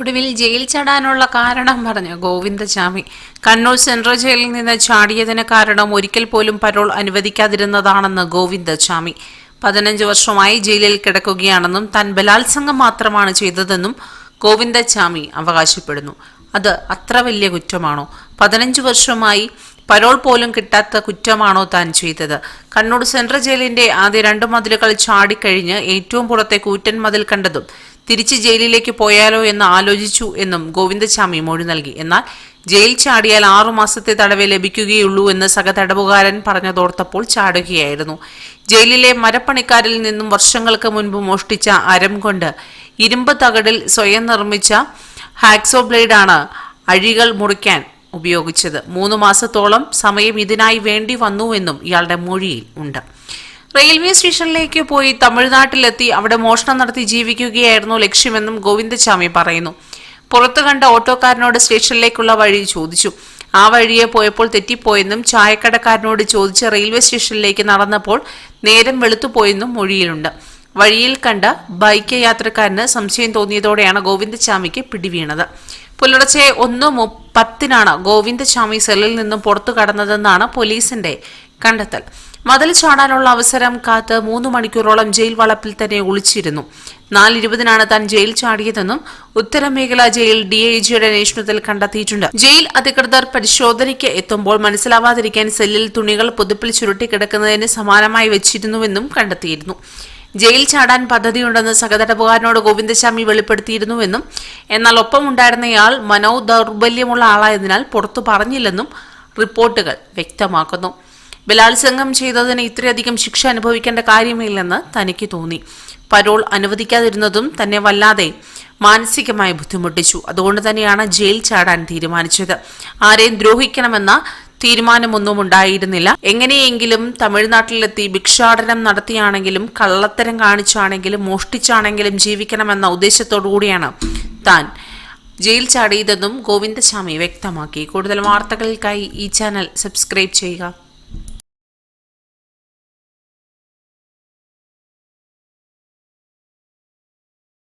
ഒടുവിൽ ജയിൽ ചാടാനുള്ള കാരണം പറഞ്ഞു ഗോവിന്ദചാമി കണ്ണൂർ സെൻട്രൽ ജയിലിൽ നിന്ന് ചാടിയതിന് കാരണം ഒരിക്കൽ പോലും പരോൾ അനുവദിക്കാതിരുന്നതാണെന്ന് ഗോവിന്ദചാമി പതിനഞ്ച് വർഷമായി ജയിലിൽ കിടക്കുകയാണെന്നും താൻ ബലാത്സംഗം മാത്രമാണ് ചെയ്തതെന്നും ഗോവിന്ദചാമി അവകാശപ്പെടുന്നു. അത് അത്ര വലിയ കുറ്റമാണോ? പതിനഞ്ച് വർഷമായി പരോൾ പോലും കിട്ടാത്ത കുറ്റമാണോ താൻ ചെയ്തത്? കണ്ണൂർ സെൻട്രൽ ജയിലിന്റെ ആദ്യ രണ്ട് മതിലുകൾ ചാടിക്കഴിഞ്ഞ് ഏറ്റവും പുറത്തെ കൂറ്റൻ മതിൽ കണ്ടതും തിരിച്ച് ജയിലിലേക്ക് പോയാലോ എന്ന് ആലോചിച്ചു എന്നും ഗോവിന്ദസ്വാമി മൊഴി നൽകി. എന്നാൽ ജയിൽ ചാടിയാൽ ആറു മാസത്തെ തടവേ ലഭിക്കുകയുള്ളൂ എന്ന് സഹതടവുകാരൻ പറഞ്ഞതോർത്തപ്പോൾ ചാടുകയായിരുന്നു. ജയിലിലെ മരപ്പണിക്കാരിൽ നിന്നും വർഷങ്ങൾക്ക് മുൻപ് മോഷ്ടിച്ച അരം കൊണ്ട് ഇരുമ്പ് തകടിൽ സ്വയം നിർമ്മിച്ച ഹാക്സോ ബ്ലേഡാണ് അഴികൾ മുറിക്കാൻ ഉപയോഗിച്ചത്. മൂന്ന് മാസത്തോളം സമയം ഇതിനായി വേണ്ടി വന്നുവെന്നും ഇയാളുടെ മൊഴിയിൽ ഉണ്ട്. റെയിൽവേ സ്റ്റേഷനിലേക്ക് പോയി തമിഴ്നാട്ടിലെത്തി അവിടെ മോഷണം നടത്തി ജീവിക്കുകയായിരുന്നു ലക്ഷ്യമെന്നും ഗോവിന്ദസ്വാമി പറയുന്നു. പുറത്തു കണ്ട ഓട്ടോക്കാരനോട് സ്റ്റേഷനിലേക്കുള്ള വഴി ചോദിച്ചു. ആ വഴിയെ പോയപ്പോൾ തെറ്റിപ്പോയെന്നും ചായക്കടക്കാരനോട് ചോദിച്ച് റെയിൽവേ സ്റ്റേഷനിലേക്ക് നടന്നപ്പോൾ നേരം വെളുത്തുപോയെന്നും മൊഴിയിലുണ്ട്. വഴിയിൽ കണ്ട ബൈക്ക് യാത്രക്കാരന് സംശയം തോന്നിയതോടെയാണ് ഗോവിന്ദസ്വാമിക്ക് പിടിവീണത്. പുലർച്ചെ ഒന്ന് പത്തിനാണ് ഗോവിന്ദസ്വാമി സെല്ലിൽ നിന്നും പുറത്തു കടന്നതെന്നാണ് പോലീസിന്റെ കണ്ടെത്തൽ. മതിൽ ചാടാനുള്ള അവസരം കാത്ത് മൂന്ന് മണിക്കൂറോളം ജയിൽ വളപ്പിൽ തന്നെ ഒളിച്ചിരുന്നു. നാലിരുപതിനാണ് താൻ ജയിൽ ചാടിയതെന്നും ഉത്തരമേഖല ജയിൽ ഡി ഐ ജിയുടെ അന്വേഷണത്തിൽ കണ്ടെത്തിയിട്ടുണ്ട്. ജയിൽ അധികൃതർ പരിശോധനയ്ക്ക് എത്തുമ്പോൾ മനസ്സിലാവാതിരിക്കാൻ സെല്ലിൽ തുണികൾ പുതുപ്പിൽ ചുരുട്ടി കിടക്കുന്നതിന് സമാനമായി വെച്ചിരുന്നുവെന്നും കണ്ടെത്തിയിരുന്നു. ജയിൽ ചാടാൻ പദ്ധതിയുണ്ടെന്ന് സഹതടവുകാരനോട് ഗോവിന്ദസ്വാമി വെളിപ്പെടുത്തിയിരുന്നുവെന്നും എന്നാൽ ഒപ്പമുണ്ടായിരുന്നയാൾ മനോദൗർബല്യമുള്ള ആളായതിനാൽ പുറത്തു പറഞ്ഞില്ലെന്നും റിപ്പോർട്ടുകൾ വ്യക്തമാക്കുന്നു. ബലാത്സംഗം ചെയ്തതിന് ഇത്രയധികം ശിക്ഷ അനുഭവിക്കേണ്ട കാര്യമില്ലെന്ന് തനിക്ക് തോന്നി. പരോൾ അനുവദിക്കാതിരുന്നതും തന്നെ വല്ലാതെ മാനസികമായി ബുദ്ധിമുട്ടിച്ചു. അതുകൊണ്ട് തന്നെയാണ് ജയിൽ ചാടാൻ തീരുമാനിച്ചത്. ആരെയും ദ്രോഹിക്കണമെന്ന തീരുമാനമൊന്നും ഉണ്ടായിരുന്നില്ല എങ്ങനെയെങ്കിലും തമിഴ്നാട്ടിലെത്തി ഭിക്ഷാടനം നടത്തിയാണെങ്കിലും കള്ളത്തരം കാണിച്ചാണെങ്കിലും മോഷ്ടിച്ചാണെങ്കിലും ജീവിക്കണമെന്ന ഉദ്ദേശത്തോടു കൂടിയാണ് താൻ ജയിൽ ചാടിയതെന്നും ഗോവിന്ദസ്വാമി വ്യക്തമാക്കി. കൂടുതൽ വാർത്തകൾക്കായി ഈ ചാനൽ സബ്സ്ക്രൈബ് ചെയ്യുക.